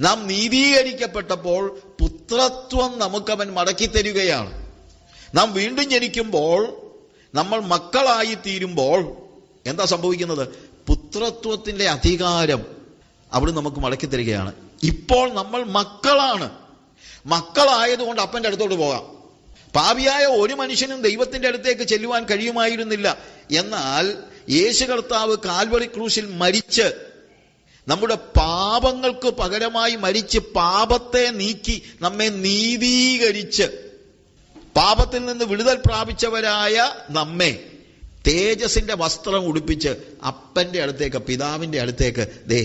നാം നീതീകരിക്കപ്പെട്ടപ്പോൾ പുത്രത്വം നമുക്കവൻ മടക്കി തരികയാണ്. നാം വീണ്ടും ജനിക്കുമ്പോൾ നമ്മൾ മക്കളായി തീരുമ്പോൾ എന്താ സംഭവിക്കുന്നത്? പുത്രത്വത്തിന്റെ അധികാരം അവിടെ നമുക്ക് മടക്കി തരികയാണ്. ഇപ്പോൾ നമ്മൾ മക്കളാണ്. മക്കളായതുകൊണ്ട് അപ്പന്റെ അടുത്തോട്ട് പോകാം. പാവിയായ ഒരു മനുഷ്യനും ദൈവത്തിന്റെ അടുത്തേക്ക് ചെല്ലുവാൻ കഴിയുമായിരുന്നില്ല. എന്നാൽ യേശു കർത്താവ് കാൽവറി ക്രൂശിൽ മരിച്ച് നമ്മുടെ പാപങ്ങൾക്ക് പകരമായി മരിച്ച് പാപത്തെ നീക്കി നമ്മെ നീതീകരിച്ച് പാപത്തിൽ നിന്ന് വിടുതൽ പ്രാപിച്ചവരായ നമ്മെ തേജസിന്റെ വസ്ത്രം ഉടുപ്പിച്ച് അപ്പന്റെ അടുത്തേക്ക് പിതാവിന്റെ അടുത്തേക്ക് ദേ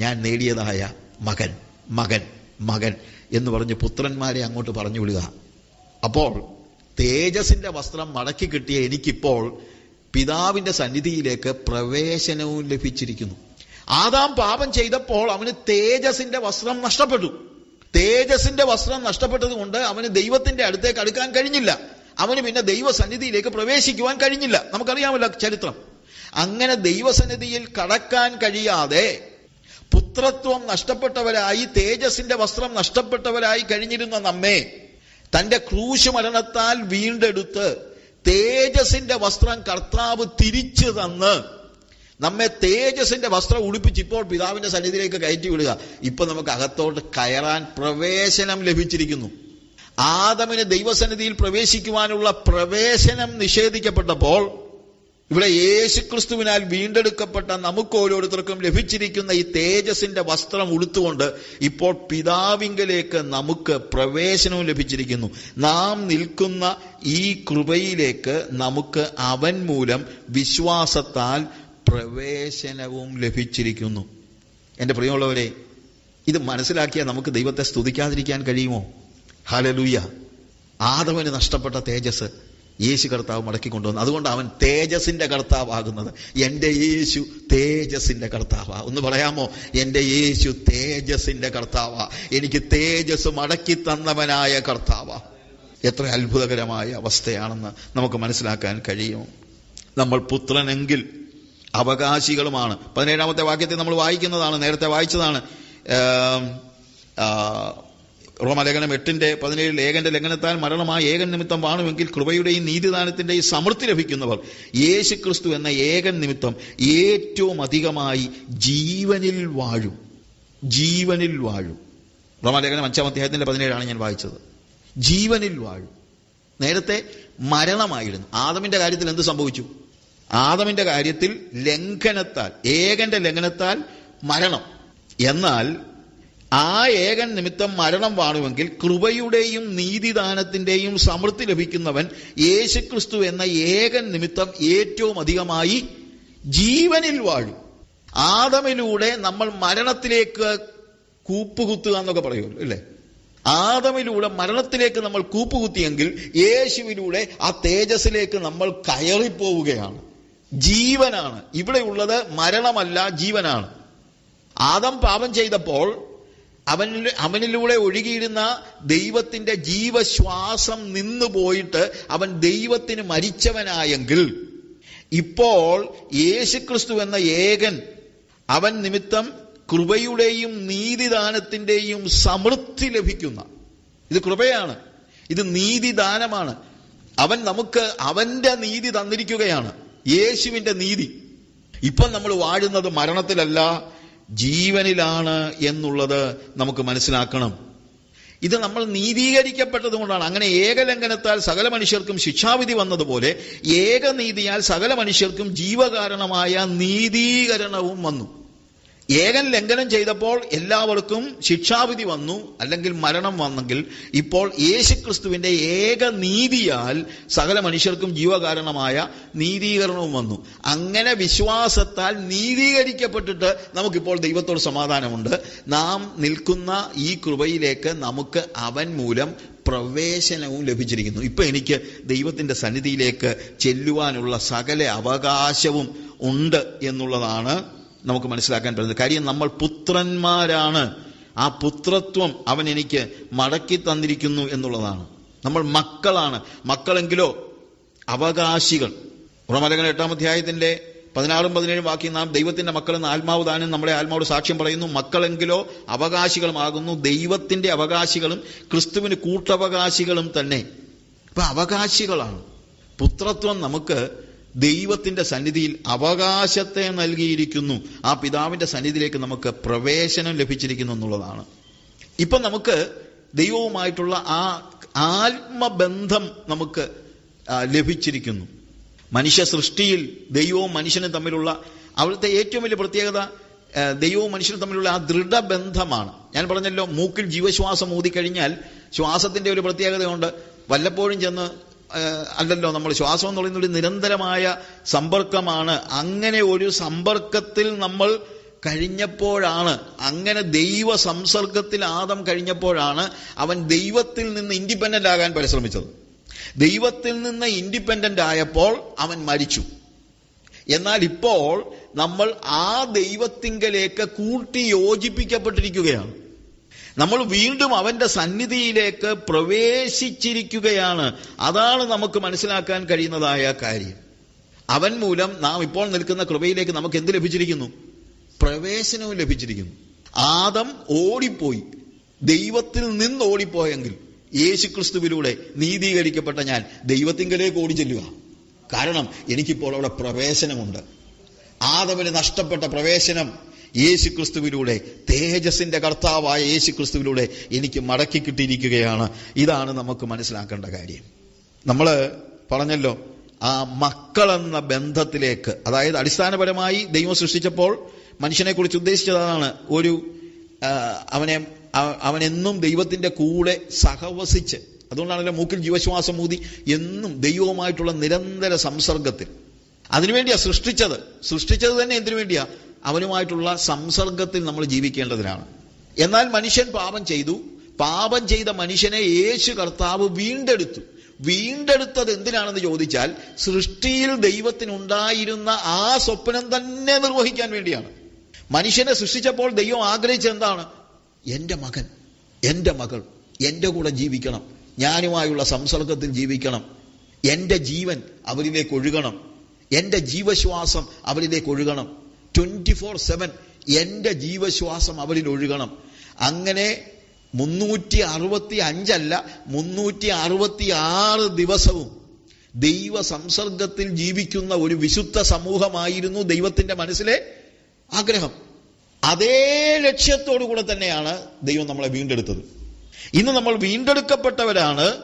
ഞാൻ നേടിയതായ മകൻ മകൻ മകൻ എന്ന് പറഞ്ഞ് പുത്രന്മാരെ അങ്ങോട്ട് പറഞ്ഞു വിടുക. അപ്പോൾ തേജസിന്റെ വസ്ത്രം മടക്കി കിട്ടിയ എനിക്കിപ്പോൾ പിതാവിന്റെ സന്നിധിയിലേക്ക് പ്രവേശനവും ലഭിച്ചിരിക്കുന്നു. ആദാം പാപം ചെയ്തപ്പോൾ അവന് തേജസിന്റെ വസ്ത്രം നഷ്ടപ്പെട്ടു. തേജസിന്റെ വസ്ത്രം നഷ്ടപ്പെട്ടത് കൊണ്ട് അവന് ദൈവത്തിന്റെ അടുത്തേക്ക് അടുക്കാൻ കഴിഞ്ഞില്ല. അവന് പിന്നെ ദൈവസന്നിധിയിലേക്ക് പ്രവേശിക്കുവാൻ കഴിഞ്ഞില്ല. നമുക്കറിയാമല്ലോ ചരിത്രം. അങ്ങനെ ദൈവസന്നിധിയിൽ കടക്കാൻ കഴിയാതെ പുത്രത്വം നഷ്ടപ്പെട്ടവരായി തേജസിന്റെ വസ്ത്രം നഷ്ടപ്പെട്ടവരായി കഴിഞ്ഞിരുന്ന നമ്മെ തന്റെ ക്രൂശ് മരണത്താൽ വീണ്ടെടുത്ത് തേജസിന്റെ വസ്ത്രം കർത്താവ് തിരിച്ചു തന്ന് നമ്മെ തേജസിന്റെ വസ്ത്രം ഉടുപ്പിച്ച് ഇപ്പോൾ പിതാവിന്റെ സന്നിധിയിലേക്ക് കയറ്റി വിടുക. ഇപ്പൊ നമുക്ക് അകത്തോട്ട് കയറാൻ പ്രവേശനം ലഭിച്ചിരിക്കുന്നു. ആദമിന് ദൈവസന്നിധിയിൽ പ്രവേശിക്കുവാനുള്ള പ്രവേശനം നിഷേധിക്കപ്പെട്ടപ്പോൾ ഇവിടെ യേശുക്രിസ്തുവിനാൽ വീണ്ടെടുക്കപ്പെട്ട നമുക്ക് ഓരോരുത്തർക്കും ലഭിച്ചിരിക്കുന്ന ഈ തേജസിന്റെ വസ്ത്രം ഉടുത്തുകൊണ്ട് ഇപ്പോൾ പിതാവിങ്കലേക്ക് നമുക്ക് പ്രവേശനവും ലഭിച്ചിരിക്കുന്നു. നാം നിൽക്കുന്ന ഈ കൃപയിലേക്ക് നമുക്ക് അവൻ മൂലം വിശ്വാസത്താൽ പ്രവേശനവും ലഭിച്ചിരിക്കുന്നു. എന്റെ പ്രിയമുള്ളവരെ ഇത് മനസ്സിലാക്കിയാൽ നമുക്ക് ദൈവത്തെ സ്തുതിക്കാതിരിക്കാൻ കഴിയുമോ? ഹലലൂയ ആദവന് നഷ്ടപ്പെട്ട തേജസ് യേശു കർത്താവ് മടക്കി കൊണ്ടുവന്നു. അതുകൊണ്ട് അവൻ തേജസിന്റെ കർത്താവാകുന്നത്. എന്റെ യേശു തേജസിന്റെ കർത്താവാ. ഒന്ന് പറയാമോ? എന്റെ യേശു തേജസിന്റെ കർത്താവാ. എനിക്ക് തേജസ് മടക്കി തന്നവനായ കർത്താവാ. എത്ര അത്ഭുതകരമായ അവസ്ഥയാണെന്ന് നമുക്ക് മനസ്സിലാക്കാൻ കഴിയും. നമ്മൾ പുത്രനെങ്കിൽ അവകാശികളുമാണ്. പതിനേഴാമത്തെ വാക്യത്തിൽ നമ്മൾ വായിക്കുന്നതാണ് നേരത്തെ വായിച്ചതാണ്. റോമലേഖനം എട്ടിന്റെ പതിനേഴിൽ ഏകന്റെ ലംഘനത്താൽ മരണമായ ഏകൻ നിമിത്തം വാണുമെങ്കിൽ കൃപയുടെയും നീതിദാനത്തിന്റെയും സമൃദ്ധി ലഭിക്കുന്നവർ യേശു ക്രിസ്തു എന്ന ഏകൻ നിമിത്തം ഏറ്റവും അധികമായി ജീവനിൽ വാഴും. ജീവനിൽ വാഴും. റോമലേഖനം അഞ്ചാം അധ്യായത്തിന്റെ പതിനേഴാണ് ഞാൻ വായിച്ചത്. ജീവനിൽ വാഴും. നേരത്തെ മരണമായിരുന്നു. ആദമിന്റെ കാര്യത്തിൽ എന്ത് സംഭവിച്ചു? ആദമിന്റെ കാര്യത്തിൽ ലംഘനത്താൽ ഏകന്റെ ലംഘനത്താൽ മരണം. എന്നാൽ ആ ഏകൻ നിമിത്തം മരണം വാണുവെങ്കിൽ കൃപയുടെയും നീതിദാനത്തിന്റെയും സമൃദ്ധി ലഭിക്കുന്നവൻ യേശുക്രിസ്തു എന്ന ഏകൻ നിമിത്തം ഏറ്റവും അധികമായി ജീവനിൽ വാഴും. ആദമിലൂടെ നമ്മൾ മരണത്തിലേക്ക് കൂപ്പുകുത്തുക എന്നൊക്കെ പറയുമല്ലോ അല്ലേ? ആദമിലൂടെ മരണത്തിലേക്ക് നമ്മൾ കൂപ്പുകുത്തിയെങ്കിൽ യേശുവിലൂടെ ആ തേജസ്സിലേക്ക് നമ്മൾ കയറിപ്പോവുകയാണ്. ജീവനാണ്. ഇവിടെയുള്ളത് മരണമല്ല ജീവനാണ്. ആദം പാപം ചെയ്തപ്പോൾ അവനിൽ അവനിലൂടെ ഒഴുകിയിരുന്ന ദൈവത്തിന്റെ ജീവശ്വാസം നിന്നുപോയിട്ട് അവൻ ദൈവത്തിന് മരിച്ചവനായെങ്കിൽ ഇപ്പോൾ യേശുക്രിസ്തു എന്ന ഏകൻ അവൻ നിമിത്തം കൃപയുടെയും നീതിദാനത്തിന്റെയും സമൃദ്ധി ലഭിക്കുന്ന ഇത് കൃപയാണ്. ഇത് നീതിദാനമാണ്. അവൻ നമുക്ക് അവന്റെ നീതി തന്നിരിക്കുകയാണ്. യേശുവിന്റെ നീതി. ഇപ്പം നമ്മൾ വാഴുന്നത് മരണത്തിലല്ല ജീവനിലാണ് എന്നുള്ളത് നമുക്ക് മനസ്സിലാക്കണം. ഇത് നമ്മൾ നീതീകരിക്കപ്പെട്ടതുകൊണ്ടാണ്. അങ്ങനെ ഏകലംഘനത്താൽ സകല മനുഷ്യർക്കും ശിക്ഷാവിധി വന്നതുപോലെ ഏകനീതിയാൽ സകല മനുഷ്യർക്കും ജീവകാരണമായ നീതീകരണവും വന്നു. ഏകൻ ലംഘനം ചെയ്തപ്പോൾ എല്ലാവർക്കും ശിക്ഷാവിധി വന്നു അല്ലെങ്കിൽ മരണം വന്നെങ്കിൽ ഇപ്പോൾ യേശുക്രിസ്തുവിന്റെ ഏക നീതിയാൽ സകല മനുഷ്യർക്കും ജീവകാരണമായ നീതീകരണവും വന്നു. അങ്ങനെ വിശ്വാസത്താൽ നീതീകരിക്കപ്പെട്ടിട്ട് നമുക്കിപ്പോൾ ദൈവത്തോട് സമാധാനമുണ്ട്. നാം നിൽക്കുന്ന ഈ കൃപയിലേക്ക് നമുക്ക് അവൻ മൂലം പ്രവേശനവും ലഭിച്ചിരിക്കുന്നു. ഇപ്പൊ എനിക്ക് ദൈവത്തിന്റെ സന്നിധിയിലേക്ക് ചെല്ലുവാനുള്ള സകല അവകാശവും ഉണ്ട് എന്നുള്ളതാണ് നമുക്ക് മനസ്സിലാക്കാൻ പറ്റുന്നത്. കാര്യം നമ്മൾ പുത്രന്മാരാണ്. ആ പുത്രത്വം അവൻ എനിക്ക് മടക്കി തന്നിരിക്കുന്നു എന്നുള്ളതാണ്. നമ്മൾ മക്കളാണ്. മക്കളെങ്കിലോ അവകാശികൾ. ഉറമലകൻ എട്ടാം അധ്യായത്തിന്റെ പതിനാറും പതിനേഴും വാക്യം നാം ദൈവത്തിന്റെ മക്കളെന്ന് ആത്മാവ് താനും നമ്മുടെ ആത്മാവോട് സാക്ഷ്യം പറയുന്നു. മക്കളെങ്കിലോ അവകാശികളുമാകുന്നു. ദൈവത്തിന്റെ അവകാശികളും ക്രിസ്തുവിന് കൂട്ടവകാശികളും തന്നെ. ഇപ്പൊ അവകാശികളാണ്. പുത്രത്വം നമുക്ക് ദൈവത്തിന്റെ സന്നിധിയിൽ അവകാശത്തെ നൽകിയിരിക്കുന്നു. ആ പിതാവിന്റെ സന്നിധിയിലേക്ക് നമുക്ക് പ്രവേശനം ലഭിച്ചിരിക്കുന്നു എന്നുള്ളതാണ്. ഇപ്പൊ നമുക്ക് ദൈവവുമായിട്ടുള്ള ആ ആത്മബന്ധം നമുക്ക് ലഭിച്ചിരിക്കുന്നു. മനുഷ്യ സൃഷ്ടിയിൽ ദൈവവും മനുഷ്യനും തമ്മിലുള്ള അവിടുത്തെ ഏറ്റവും വലിയ പ്രത്യേകത ദൈവവും മനുഷ്യനും തമ്മിലുള്ള ആ ദൃഢബന്ധമാണ്. ഞാൻ പറഞ്ഞല്ലോ മൂക്കിൽ ജീവശ്വാസം ഊതിക്കഴിഞ്ഞാൽ ശ്വാസത്തിന്റെ ഒരു പ്രത്യേകതയുണ്ട്. വല്ലപ്പോഴും ചെന്ന് അല്ലല്ലോ നമ്മൾ ശ്വാസം എന്ന് പറയുന്ന ഒരു നിരന്തരമായ സമ്പർക്കമാണ്. അങ്ങനെ ഒരു സമ്പർക്കത്തിൽ നമ്മൾ കഴിഞ്ഞപ്പോഴാണ് അങ്ങനെ ദൈവ സംസർഗത്തിൽ ആദം കഴിഞ്ഞപ്പോഴാണ് അവൻ ദൈവത്തിൽ നിന്ന് ഇൻഡിപെൻഡന്റ് ആകാൻ പരിശ്രമിച്ചത്. ദൈവത്തിൽ നിന്ന് ഇൻഡിപെൻഡന്റ് ആയപ്പോൾ അവൻ മരിച്ചു. എന്നാൽ ഇപ്പോൾ നമ്മൾ ആ ദൈവത്തിങ്കലേക്ക് കൂട്ടി യോജിപ്പിക്കപ്പെട്ടിരിക്കുകയാണ്. നമ്മൾ വീണ്ടും അവന്റെ സന്നിധിയിലേക്ക് പ്രവേശിച്ചിരിക്കുകയാണ്. അതാണ് നമുക്ക് മനസ്സിലാക്കാൻ കഴിയുന്നതായ കാര്യം. അവൻ മൂലം നാം ഇപ്പോൾ നിൽക്കുന്ന കൃപയിലേക്ക് നമുക്ക് എന്ത് ലഭിച്ചിരിക്കുന്നു? പ്രവേശനവും ലഭിച്ചിരിക്കുന്നു. ആദം ഓടിപ്പോയി. ദൈവത്തിൽ നിന്ന് ഓടിപ്പോയെങ്കിൽ യേശുക്രിസ്തുവിലൂടെ നീതീകരിക്കപ്പെട്ട ഞാൻ ദൈവത്തിങ്കലേക്ക് ഓടി ചെല്ലുക കാരണം എനിക്കിപ്പോൾ അവിടെ പ്രവേശനമുണ്ട്. ആദവിന് നഷ്ടപ്പെട്ട പ്രവേശനം. യേശുക്രിസ്തുവിലൂടെ തേജസിന്റെ കർത്താവായ യേശുക്രിസ്തുവിലൂടെ എനിക്ക് മടക്കി കിട്ടിയിരിക്കുകയാണ്. ഇതാണ് നമുക്ക് മനസ്സിലാക്കേണ്ട കാര്യം. നമ്മൾ പറഞ്ഞല്ലോ ആ മക്കളെന്ന ബന്ധത്തിലേക്ക് അതായത് അടിസ്ഥാനപരമായി ദൈവം സൃഷ്ടിച്ചപ്പോൾ മനുഷ്യനെ കുറിച്ച് ഉദ്ദേശിച്ചതാണ് ഒരു അവനെ അവ- അവനെന്നും ദൈവത്തിന്റെ കൂടെ സഹവസിച്ച് അതുകൊണ്ടാണല്ലോ മൂക്കിൽ ജീവശ്വാസം ഊതി എന്നും ദൈവവുമായിട്ടുള്ള നിരന്തര സംസർഗത്തിൽ. അതിനുവേണ്ടിയാ സൃഷ്ടിച്ചത്. സൃഷ്ടിച്ചത് തന്നെ എന്തിനു വേണ്ടിയാ അവനുമായിട്ടുള്ള സംസർഗത്തിൽ നമ്മൾ ജീവിക്കേണ്ടതിനാണ്. എന്നാൽ മനുഷ്യൻ പാപം ചെയ്തു. പാപം ചെയ്ത മനുഷ്യനെ യേശു കർത്താവ് വീണ്ടെടുത്തു. വീണ്ടെടുത്തത് എന്തിനാണെന്ന് ചോദിച്ചാൽ സൃഷ്ടിയിൽ ദൈവത്തിനുണ്ടായിരുന്ന ആ സ്വപ്നം തന്നെ നിർവഹിക്കാൻ വേണ്ടിയാണ്. മനുഷ്യനെ സൃഷ്ടിച്ചപ്പോൾ ദൈവം ആഗ്രഹിച്ചത് എന്താണ്? എന്റെ മകൻ എന്റെ മകൾ എന്റെ കൂടെ ജീവിക്കണം. ഞാനുമായുള്ള സംസർഗത്തിൽ ജീവിക്കണം. എന്റെ ജീവൻ അവരിലേക്ക് ഒഴുകണം. എന്റെ ജീവശ്വാസം അവരിലേക്ക് ഒഴുകണം. ട്വന്റി ഫോർ സെവൻ എന്റെ ജീവശ്വാസം അവരിൽ ഒഴുകണം. അങ്ങനെ മുന്നൂറ്റി അറുപത്തി അഞ്ചല്ല മുന്നൂറ്റി അറുപത്തി ആറ് ദിവസവും ദൈവ സംസർഗത്തിൽ ജീവിക്കുന്ന ഒരു വിശുദ്ധ സമൂഹമായിരുന്നു ദൈവത്തിന്റെ മനസ്സിലെ ആഗ്രഹം. അതേ ലക്ഷ്യത്തോടു കൂടെ തന്നെയാണ് ദൈവം നമ്മളെ വീണ്ടെടുത്തത്. ഇന്ന് നമ്മൾ വീണ്ടെടുക്കപ്പെട്ടവരാണ്.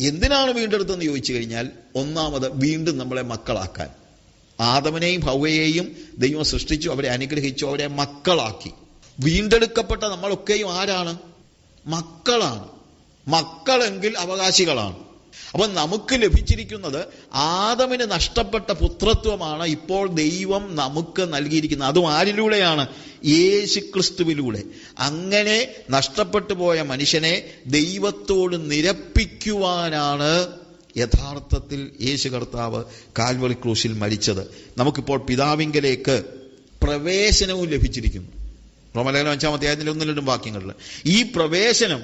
എന്തിനാണ് വീണ്ടെടുത്തതെന്ന് ചോദിച്ചു കഴിഞ്ഞാൽ ഒന്നാമത് വീണ്ടും നമ്മളെ മക്കളാക്കാൻ. ആദമനെയും ഭവയെയും ദൈവം സൃഷ്ടിച്ചു അവരെ അനുഗ്രഹിച്ചു അവരെ മക്കളാക്കി. വീണ്ടെടുക്കപ്പെട്ട നമ്മളൊക്കെയും ആരാണ്? മക്കളാണ്. മക്കളെങ്കിൽ അവകാശികളാണ്. അപ്പം നമുക്ക് ലഭിച്ചിരിക്കുന്നത് ആദമിന് നഷ്ടപ്പെട്ട പുത്രത്വമാണ് ഇപ്പോൾ ദൈവം നമുക്ക് നൽകിയിരിക്കുന്നത്. അതും ആരിലൂടെയാണ്? യേശു ക്രിസ്തുവിലൂടെ അങ്ങനെ നഷ്ടപ്പെട്ടു പോയ മനുഷ്യനെ ദൈവത്തോട് നിരപ്പിക്കുവാനാണ് യഥാർത്ഥത്തിൽ യേശു കർത്താവ് കാൽവറി ക്രൂശിൽ മരിച്ചത്. നമുക്കിപ്പോൾ പിതാവിങ്കലേക്ക് പ്രവേശനവും ലഭിച്ചിരിക്കുന്നു. റോമലേഖനം അഞ്ചാം അധ്യായത്തിന്റെ ഒന്നും രണ്ടും വാക്യങ്ങളിൽ. ഈ പ്രവേശനം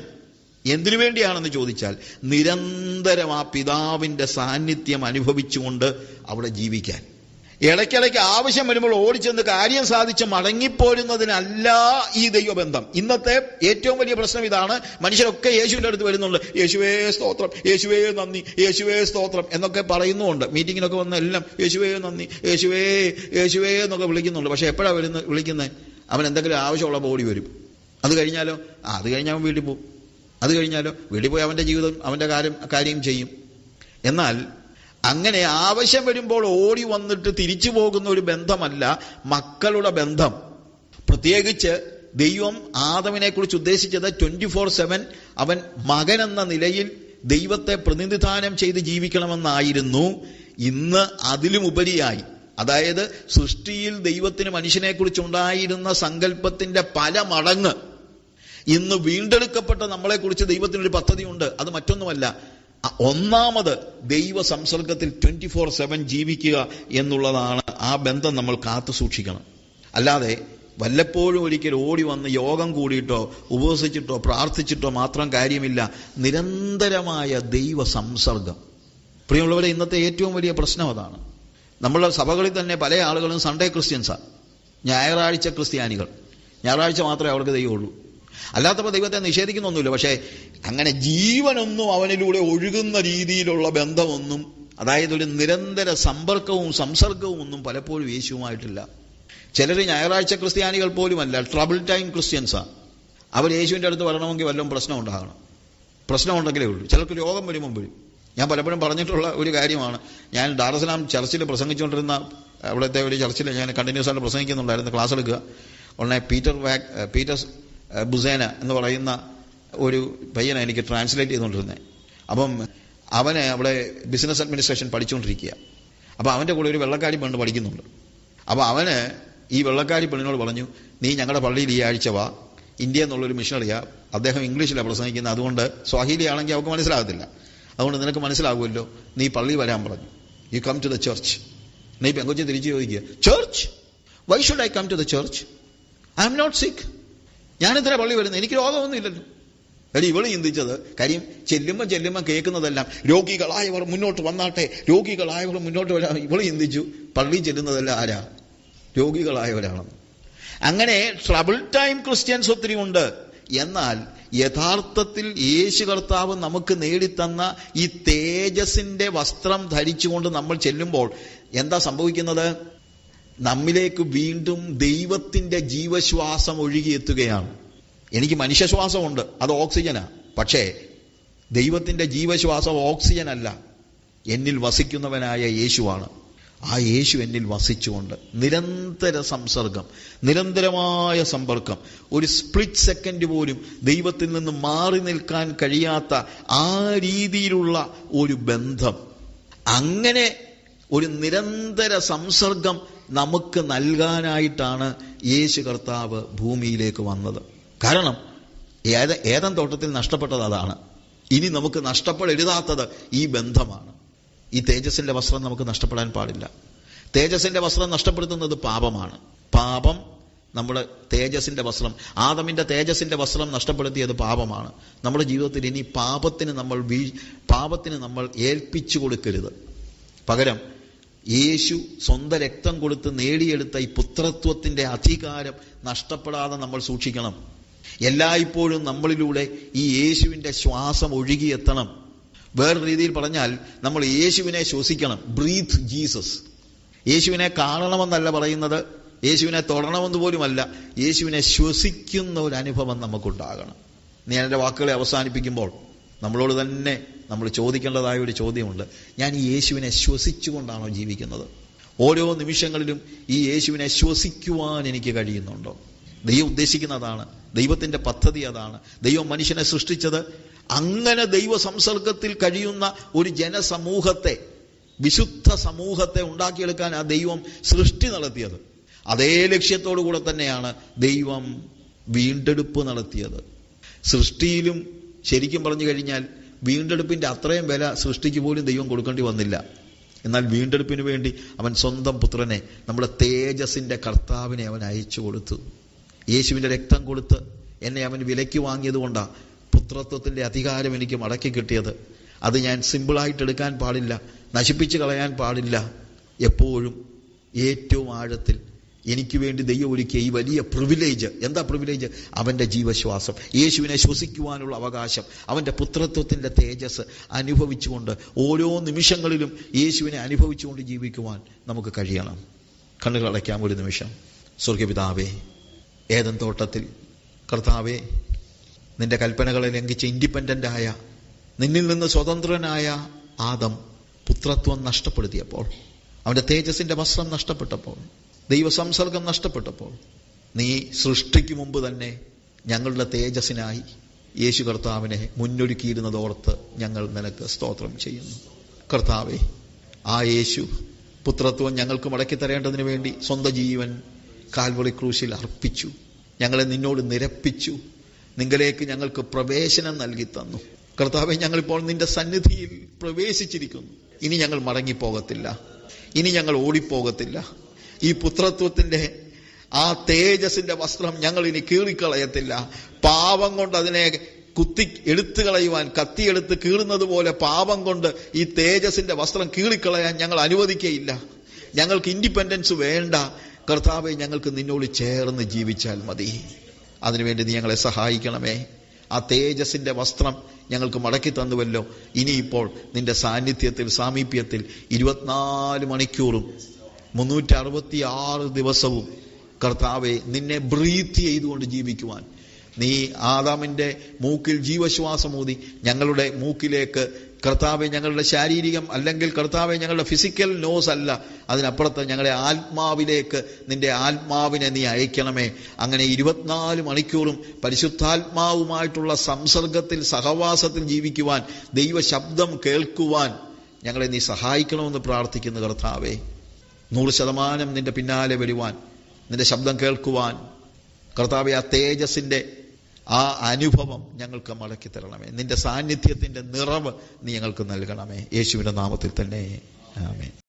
എന്തിനു വേണ്ടിയാണെന്ന് ചോദിച്ചാൽ നിരന്തരം ആ പിതാവിന്റെ സാന്നിധ്യം അനുഭവിച്ചുകൊണ്ട് അവിടെ ജീവിക്കാൻ. ഇടയ്ക്കിടയ്ക്ക് ആവശ്യം വരുമ്പോൾ ഓടിച്ചെന്ന് കാര്യം സാധിച്ച് മടങ്ങിപ്പോരുന്നതിനല്ല ഈ ദൈവബന്ധം. ഇന്നത്തെ ഏറ്റവും വലിയ പ്രശ്നം ഇതാണ്. മനുഷ്യരൊക്കെ യേശുവിന്റെ അടുത്ത് വരുന്നുണ്ട്. യേശുവേ സ്തോത്രം. യേശുവേ നന്ദി. യേശുവേ സ്തോത്രം. എന്നൊക്കെ പറയുന്നുണ്ട് മീറ്റിങ്ങിനൊക്കെ വന്ന എല്ലാം യേശുവേ നന്ദി. യേശുവേ യേശുവേ എന്നൊക്കെ വിളിക്കുന്നുണ്ട്. പക്ഷേ എപ്പോഴാണ് വരുന്നത്? വിളിക്കുന്നത് അവൻ എന്തെങ്കിലും ആവശ്യമുള്ള ബോഡി വരും. അത് കഴിഞ്ഞാലോ? ആ അത് കഴിഞ്ഞാൽ അവൻ വീട്ടിൽ പോകും. അത് കഴിഞ്ഞാലോ? വീട്ടിൽ പോയി അവന്റെ ജീവിതം അവന്റെ കാര്യം കാര്യം ചെയ്യും. എന്നാൽ അങ്ങനെ ആവശ്യം വരുമ്പോൾ ഓടി വന്നിട്ട് തിരിച്ചു പോകുന്ന ഒരു ബന്ധമല്ല മക്കളുടെ ബന്ധം. പ്രത്യേകിച്ച് ദൈവം ആദവിനെ കുറിച്ച് ഉദ്ദേശിച്ചത് ട്വന്റി ഫോർ സെവൻ അവൻ മകൻ എന്ന നിലയിൽ ദൈവത്തെ പ്രതിനിധാനം ചെയ്ത് ജീവിക്കണമെന്നായിരുന്നു. ഇന്ന് അതിലും ഉപരിയായി അതായത് സൃഷ്ടിയിൽ ദൈവത്തിന് മനുഷ്യനെ കുറിച്ചുണ്ടായിരുന്ന സങ്കല്പത്തിന്റെ പല മടങ്ങ്. ഇന്ന് വീണ്ടെടുക്കപ്പെട്ട നമ്മളെ കുറിച്ച് ദൈവത്തിനൊരു പദ്ധതിയുണ്ട്. അത് മറ്റൊന്നുമല്ല. ഒന്നാമത് ദൈവ സംസർഗത്തിൽ ട്വന്റി ഫോർ സെവൻ ജീവിക്കുക എന്നുള്ളതാണ് ആ ബന്ധം നമ്മൾ കാത്തു സൂക്ഷിക്കണം. അല്ലാതെ വല്ലപ്പോഴും ഒരിക്കൽ ഓടി വന്ന് യോഗം കൂടിയിട്ടോ ഉപവസിച്ചിട്ടോ പ്രാർത്ഥിച്ചിട്ടോ മാത്രം കാര്യമില്ല. നിരന്തരമായ ദൈവ സംസർഗം. പ്രിയമുള്ളവരെ ഇന്നത്തെ ഏറ്റവും വലിയ പ്രശ്നം അതാണ്. നമ്മളുടെ സഭകളിൽ തന്നെ പല ആളുകളും സൺഡേ ക്രിസ്ത്യൻസാണ് ഞായറാഴ്ച ക്രിസ്ത്യാനികൾ. ഞായറാഴ്ച മാത്രമേ അവർക്ക് ദൈവമുള്ളൂ. അല്ലാത്തപ്പോൾ ദൈവത്തെ നിഷേധിക്കുന്നൊന്നുമില്ല. പക്ഷേ അങ്ങനെ ജീവനൊന്നും അവനിലൂടെ ഒഴുകുന്ന രീതിയിലുള്ള ബന്ധമൊന്നും അതായത് ഒരു നിരന്തര സമ്പർക്കവും സംസർഗവും ഒന്നും പലപ്പോഴും യേശുവുമായിട്ടില്ല. ചിലർ ഞായറാഴ്ച ക്രിസ്ത്യാനികൾ പോലുമല്ല ട്രബിൾ ടൈം ക്രിസ്ത്യൻസാണ് അവർ യേശുവിന്റെ അടുത്ത് വരണമെങ്കിൽ വല്ലതും പ്രശ്നം ഉണ്ടാകണം. പ്രശ്നം ഉണ്ടെങ്കിലേ ഉള്ളൂ. ചിലർക്ക് രോഗം വരുമ്പോൾ വരും ഞാൻ പലപ്പോഴും പറഞ്ഞിട്ടുള്ള ഒരു കാര്യമാണ്. ഞാൻ ഡാറസലാം ചർച്ചിൽ പ്രസംഗിച്ചുകൊണ്ടിരുന്ന അവിടുത്തെ ഒരു ചർച്ചിൽ ഞാൻ കണ്ടിന്യൂസ് ആയിട്ട് പ്രസംഗിക്കുന്നുണ്ടായിരുന്നു ക്ലാസ് എടുക്കുക. ഉടനെ പീറ്റർ വാക് പീറ്റർ ബുസേന എന്ന് പറയുന്ന ഒരു പയ്യനെ എനിക്ക് ട്രാൻസ്ലേറ്റ് ചെയ്തുകൊണ്ടിരുന്നത് അപ്പം അവന് അവിടെ ബിസിനസ് അഡ്മിനിസ്ട്രേഷൻ പഠിച്ചുകൊണ്ടിരിക്കുക. അപ്പോൾ അവന്റെ കൂടെ ഒരു വെള്ളക്കാരി പെണ്ണ് പഠിക്കുന്നുണ്ട്. അപ്പോൾ അവന് ഈ വെള്ളക്കാരി പെണ്ണിനോട് പറഞ്ഞു നീ ഞങ്ങളുടെ പള്ളിയിൽ ഈ ആഴ്ച വാ. ഇന്ത്യ എന്നുള്ളൊരു മിഷണറിയാ അദ്ദേഹം ഇംഗ്ലീഷിലാണ് പ്രസംഗിക്കുന്നത്. അതുകൊണ്ട് സ്വാഹിലി ആണെങ്കിൽ അവൾക്ക് മനസ്സിലാകത്തില്ല. അതുകൊണ്ട് നിനക്ക് മനസ്സിലാകുമല്ലോ. നീ പള്ളി വരാൻ പറഞ്ഞു. You come to the church നീ പെങ്കൊച്ചി തിരിച്ചു ചോദിക്കുക church why should I come to the church I am not sick ഞാനെന്തിനാ പള്ളി വരുന്നത്. എനിക്ക് രോഗമൊന്നും ഇല്ലല്ലോ. എടി ഇവൾ ചിന്തിച്ചത് കാര്യം ചെല്ലുമ്പോൾ ചെല്ലുമ്പോൾ കേൾക്കുന്നതെല്ലാം രോഗികളായവർ മുന്നോട്ട് വന്നാട്ടെ രോഗികളായവർ മുന്നോട്ട് വരാ. ഇവൾ ചിന്തിച്ചു പള്ളി ചെല്ലുന്നതെല്ലാം ആരാ? രോഗികളായവരാണെന്ന്. അങ്ങനെ ട്രബിൾ ടൈം ക്രിസ്ത്യൻസ് ഒത്തിരി ഉണ്ട്. എന്നാൽ യഥാർത്ഥത്തിൽ യേശു കർത്താവ് നമുക്ക് നേടിത്തന്ന ഈ തേജസിന്റെ വസ്ത്രം ധരിച്ചുകൊണ്ട് നമ്മൾ ചെല്ലുമ്പോൾ എന്താ സംഭവിക്കുന്നത്? നമ്മിലേക്ക് വീണ്ടും ദൈവത്തിന്റെ ജീവശ്വാസം ഒഴുകിയെത്തുകയാണ്. എനിക്ക് മനുഷ്യശ്വാസമുണ്ട് അത് ഓക്സിജനാ. പക്ഷേ ദൈവത്തിന്റെ ജീവശ്വാസം ഓക്സിജൻ അല്ല എന്നിൽ വസിക്കുന്നവനായ യേശുവാണ്. ആ യേശു എന്നിൽ വസിച്ചുകൊണ്ട് നിരന്തര സംസർഗം നിരന്തരമായ സമ്പർക്കം ഒരു സ്പ്ലിറ്റ് സെക്കൻഡ് പോലും ദൈവത്തിൽ നിന്ന് മാറി നിൽക്കാൻ കഴിയാത്ത ആ രീതിയിലുള്ള ഒരു ബന്ധം. അങ്ങനെ ഒരു നിരന്തര സംസർഗം നമുക്ക് നൽകാനായിട്ടാണ് യേശു കർത്താവ് ഭൂമിയിലേക്ക് വന്നത്. കാരണം ഏത ഏതൻ തോട്ടത്തിൽ നഷ്ടപ്പെട്ടത് അതാണ്. ഇനി നമുക്ക് നഷ്ടപ്പെടരുതാത്തത് ഈ ബന്ധമാണ്. ഈ തേജസ്സിന്റെ വസ്ത്രം നമുക്ക് നഷ്ടപ്പെടാൻ പാടില്ല. തേജസ്സിന്റെ വസ്ത്രം നഷ്ടപ്പെടുത്തുന്നത് പാപമാണ്. പാപം നമ്മുടെ തേജസ്സിന്റെ വസ്ത്രം ആദമിന്റെ തേജസ്സിന്റെ വസ്ത്രം നഷ്ടപ്പെടുത്തിയത് പാപമാണ്. നമ്മുടെ ജീവിതത്തിൽ ഇനി പാപത്തിന് നമ്മൾ വീ പാപത്തിന് നമ്മൾ ഏൽപ്പിച്ചു കൊടുക്കരുത്. പകരം യേശു സ്വന്തം രക്തം കൊടുത്ത് നേടിയെടുത്ത ഈ പുത്രത്വത്തിന്റെ അധികാരം നഷ്ടപ്പെടാതെ നമ്മൾ സൂക്ഷിക്കണം. എല്ലായ്പ്പോഴും നമ്മളിലൂടെ ഈ യേശുവിന്റെ ശ്വാസം ഒഴുകിയെത്തണം. വേറെ രീതിയിൽ പറഞ്ഞാൽ നമ്മൾ യേശുവിനെ ശ്വസിക്കണം. Breath Jesus. യേശുവിനെ കാണണമെന്നല്ല പറയുന്നത്. യേശുവിനെ തൊടണമെന്ന് പോലുമല്ല. യേശുവിനെ ശ്വസിക്കുന്ന ഒരു അനുഭവം നമുക്കുണ്ടാകണം. ഞാൻ എന്റെ വാക്കുകളെ അവസാനിപ്പിക്കുമ്പോൾ നമ്മളോട് തന്നെ നമ്മൾ ചോദിക്കേണ്ടതായ ഒരു ചോദ്യമുണ്ട്. ഞാൻ ഈ യേശുവിനെ ശ്വസിച്ചുകൊണ്ടാണോ ജീവിക്കുന്നത്? ഓരോ നിമിഷങ്ങളിലും ഈ യേശുവിനെ ശ്വസിക്കുവാൻ എനിക്ക് കഴിയുന്നുണ്ടോ? ദൈവം ഉദ്ദേശിക്കുന്നതാണ്. ദൈവത്തിന്റെ പദ്ധതി അതാണ്. ദൈവം മനുഷ്യനെ സൃഷ്ടിച്ചത്. അങ്ങനെ ദൈവ സംസർഗത്തിൽ കഴിയുന്ന ഒരു ജനസമൂഹത്തെ വിശുദ്ധ സമൂഹത്തെ ഉണ്ടാക്കിയെടുക്കാൻ ആ ദൈവം സൃഷ്ടി നടത്തിയത്. അതേ ലക്ഷ്യത്തോടു കൂടെ തന്നെയാണ് ദൈവം വീണ്ടെടുപ്പ് നടത്തിയത്. സൃഷ്ടിയിലും ശരിക്കും പറഞ്ഞു കഴിഞ്ഞാൽ വീണ്ടെടുപ്പിന്റെ അത്രയും വില സൃഷ്ടിക്ക് പോലും ദൈവം കൊടുക്കേണ്ടി വന്നില്ല. എന്നാൽ വീണ്ടെടുപ്പിന് വേണ്ടി അവൻ സ്വന്തം പുത്രനെ നമ്മുടെ തേജസിന്റെ കർത്താവിനെ അവൻ അയച്ചു കൊടുത്തു. യേശുവിന്റെ രക്തം കൊടുത്ത് എന്നെ അവൻ വിലയ്ക്ക് വാങ്ങിയതുകൊണ്ടാണ് പുത്രത്വത്തിന്റെ അധികാരം എനിക്ക് മടക്കി കിട്ടിയത്. അത് ഞാൻ സിമ്പിളായിട്ട് എടുക്കാൻ പാടില്ല നശിപ്പിച്ച് കളയാൻ പാടില്ല. എപ്പോഴും ഏറ്റവും ആഴത്തിൽ എനിക്ക് വേണ്ടി ദൈവം ഒരുക്കിയ ഈ വലിയ പ്രിവിലേജ് എന്താ പ്രിവിലേജ് അവന്റെ ജീവശ്വാസം യേശുവിനെ ശ്വസിക്കുവാനുള്ള അവകാശം അവന്റെ പുത്രത്വത്തിന്റെ തേജസ് അനുഭവിച്ചുകൊണ്ട് ഓരോ നിമിഷങ്ങളിലും യേശുവിനെ അനുഭവിച്ചുകൊണ്ട് ജീവിക്കുവാൻ നമുക്ക് കഴിയണം. കണ്ണുകൾ അടയ്ക്കാം ഒരു നിമിഷം. സ്വർഗപിതാവേ ഏതൻ തോട്ടത്തിൽ? കർത്താവേ നിന്റെ കൽപ്പനകളെ ലംഘിച്ച് ഇൻഡിപെൻഡന്റ് ആയ നിന്നിൽ നിന്ന് സ്വതന്ത്രനായ ആദം പുത്രത്വം നഷ്ടപ്പെടുത്തിയപ്പോൾ അവന്റെ തേജസിന്റെ വസ്ത്രം നഷ്ടപ്പെട്ടപ്പോൾ ദൈവസംസർഗം നഷ്ടപ്പെട്ടപ്പോൾ നീ സൃഷ്ടിക്കു മുമ്പ് തന്നെ ഞങ്ങളുടെ തേജസ്സിനായി യേശു കർത്താവിനെ മുന്നൊരുക്കിയിരുന്നതോർത്ത് ഞങ്ങൾ നിനക്ക് സ്തോത്രം ചെയ്യുന്നു. കർത്താവെ ആ യേശു പുത്രത്വം ഞങ്ങൾക്ക് മടക്കി തരേണ്ടതിന് വേണ്ടി സ്വന്തം ജീവൻ കാൽവറി ക്രൂശിൽ അർപ്പിച്ചു. ഞങ്ങളെ നിന്നോട് നിരപ്പിച്ചു. നിങ്ങളിലേക്ക് ഞങ്ങൾക്ക് പ്രവേശനം നൽകി തന്നു. കർത്താവെ ഞങ്ങളിപ്പോൾ നിന്റെ സന്നിധിയിൽ പ്രവേശിച്ചിരിക്കുന്നു. ഇനി ഞങ്ങൾ മടങ്ങിപ്പോകത്തില്ല. ഇനി ഞങ്ങൾ ഓടിപ്പോകത്തില്ല. ഈ പുത്രത്വത്തിന്റെ ആ തേജസിന്റെ വസ്ത്രം ഞങ്ങൾ ഇനി കീറിക്കളയത്തില്ല. പാവം കൊണ്ട് അതിനെ കുത്തി എടുത്തു കളയുവാൻ കത്തിയെടുത്ത് കീറുന്നത് പോലെ പാപം കൊണ്ട് ഈ തേജസിന്റെ വസ്ത്രം കീറിക്കളയാൻ ഞങ്ങൾ അനുവദിക്കയില്ല. ഞങ്ങൾക്ക് ഇൻഡിപെൻഡൻസ് വേണ്ട. കർത്താവെ ഞങ്ങൾക്ക് നിന്നോട് ചേർന്ന് ജീവിച്ചാൽ മതി. അതിനുവേണ്ടി നീ ഞങ്ങളെ സഹായിക്കണമേ. ആ തേജസിന്റെ വസ്ത്രം ഞങ്ങൾക്ക് മടക്കി തന്നുവല്ലോ. ഇനിയിപ്പോൾ നിന്റെ സാന്നിധ്യത്തിൽ സാമീപ്യത്തിൽ ഇരുപത്തിനാല് മണിക്കൂറും മുന്നൂറ്റി അറുപത്തി ആറ് ദിവസവും കർത്താവെ നിന്നെ ബ്രീത്ത് ചെയ്തുകൊണ്ട് ജീവിക്കുവാൻ. നീ ആദാമിന്റെ മൂക്കിൽ ജീവശ്വാസം ഊതി ഞങ്ങളുടെ മൂക്കിലേക്ക് കർത്താവെ ഞങ്ങളുടെ ശാരീരികം അല്ലെങ്കിൽ കർത്താവെ ഞങ്ങളുടെ ഫിസിക്കൽ നോസ് അല്ല അതിനപ്പുറത്ത് ഞങ്ങളുടെ ആത്മാവിലേക്ക് നിന്റെ ആത്മാവിനെ നീ അയക്കണമേ. അങ്ങനെ ഇരുപത്തിനാല് മണിക്കൂറും പരിശുദ്ധാത്മാവുമായിട്ടുള്ള സംസർഗത്തിൽ സഹവാസത്തിൽ ജീവിക്കുവാൻ ദൈവശബ്ദം കേൾക്കുവാൻ ഞങ്ങളെ നീ സഹായിക്കണമെന്ന് പ്രാർത്ഥിക്കുന്നു കർത്താവേ. നൂറ് ശതമാനം നിന്റെ പിന്നാലെ വരുവാൻ നിന്റെ ശബ്ദം കേൾക്കുവാൻ. കർത്താവെ ആ തേജസിന്റെ ആ അനുഭവം ഞങ്ങൾക്ക് മടക്കി തരണമേ. നിന്റെ സാന്നിധ്യത്തിന്റെ നിറവ് നീ ഞങ്ങൾക്ക് നൽകണമേ. യേശുവിന്റെ നാമത്തിൽ തന്നെ. ആമേൻ.